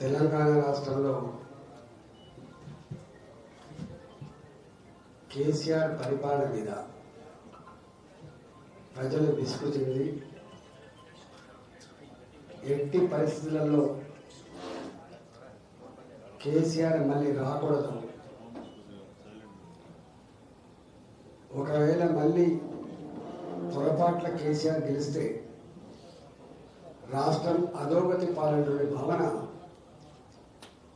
తెలంగాణ రాష్ట్రంలో కేసీఆర్ పరిపాలన మీద ప్రజలు విసుగు చెంది ఎట్టి పరిస్థితులలో కేసీఆర్ మళ్ళీ రాకూడదు. ఒకవేళ మళ్ళీ పొరపాట్ల కేసీఆర్ గెలిస్తే రాష్ట్రం అధోగతి పాలనటువంటి భావన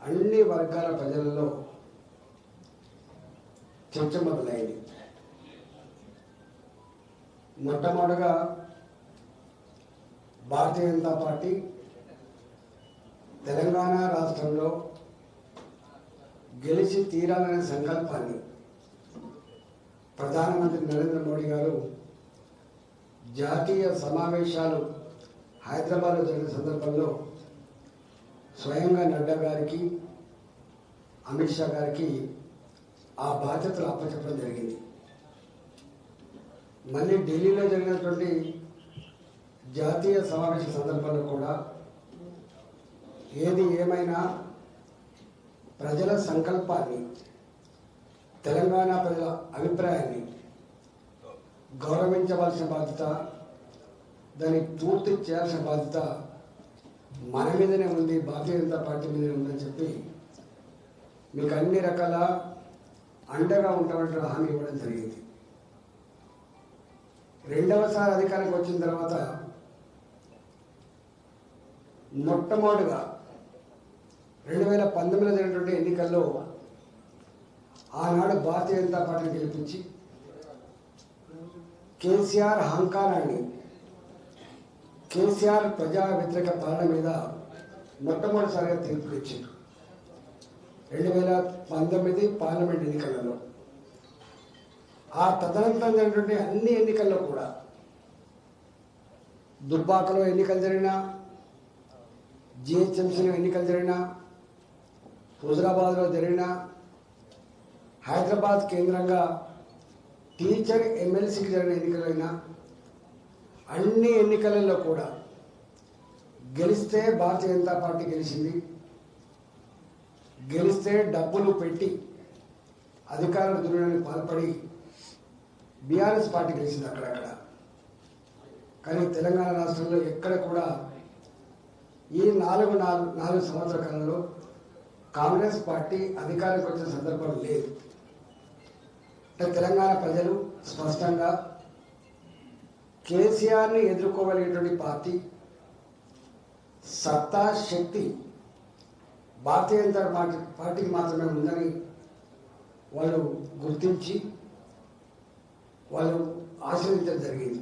అన్ని వర్గాల ప్రజలలో చర్చ మొదలైంది. మొట్టమొదటిగా భారతీయ జనతా పార్టీ తెలంగాణ రాష్ట్రంలో గెలిచి తీరాలనే సంకల్పాన్ని ప్రధానమంత్రి నరేంద్ర మోడీ గారు జాతీయ సమావేశాలు హైదరాబాద్లో జరిగిన సందర్భంలో స్వయంగా నడ్డా గారికి అమిత్ షా గారికి ఆ బాధ్యతలు అప్పచెప్పడం జరిగింది. మళ్ళీ ఢిల్లీలో జరిగినటువంటి జాతీయ సమావేశ సందర్భంలో కూడా ఏది ఏమైనా ప్రజల సంకల్పాన్ని తెలంగాణ ప్రజల అభిప్రాయాన్ని గౌరవించవలసిన బాధ్యత దాన్ని పూర్తి చేయాల్సిన బాధ్యత మన మీదనే ఉంది భారతీయ జనతా పార్టీ మీదనే ఉందని చెప్పి మీకు అన్ని రకాల అండగా ఉంటామంటే హామీ ఇవ్వడం జరిగింది. రెండవసారి అధికారానికి వచ్చిన తర్వాత మొట్టమొదటిగా రెండు వేల పంతొమ్మిదిలో జరిగినటువంటి ఎన్నికల్లో ఆనాడు భారతీయ జనతా పార్టీని గెలిపించి కేసీఆర్ హంకారాన్ని కేసీఆర్ ప్రజా వ్యతిరేక పాలన మీద మొట్టమొదటిసారిగా తీర్పు ఇచ్చారు రెండు వేల పంతొమ్మిది పార్లమెంట్ ఎన్నికలలో. ఆ తదనంతరం జరిగినటువంటి అన్ని ఎన్నికల్లో కూడా దుబ్బాకలో ఎన్నికలు జరిగినా జిహెచ్ఎంసీలో ఎన్నికలు జరిగినా హుజరాబాద్లో జరిగిన హైదరాబాద్ కేంద్రంగా టీచర్ ఎమ్మెల్సీకి జరిగిన ఎన్నికలైనా అన్ని ఎన్నికలలో కూడా గెలిస్తే భారతీయ జనతా పార్టీ గెలిచింది. గెలిస్తే డబ్బులు పెట్టి అధికార దుర్వినియోగానికి పాల్పడి బీఆర్ఎస్ పార్టీ గెలిచింది అక్కడక్కడ. కానీ తెలంగాణ రాష్ట్రంలో ఎక్కడ కూడా ఈ నాలుగు నాలుగు నాలుగు సంవత్సర కాలంలో కాంగ్రెస్ పార్టీ అధికారంకి వచ్చిన సందర్భం లేదు. అంటే తెలంగాణ ప్రజలు స్పష్టంగా కేసీఆర్ని ఎదుర్కోగలిగేటువంటి పార్టీ సత్తా శక్తి భారతీయ జనతా పార్టీ పార్టీకి మాత్రమే ఉందని వాళ్ళు గుర్తించి వాళ్ళు ఆశ్రయించడం జరిగింది.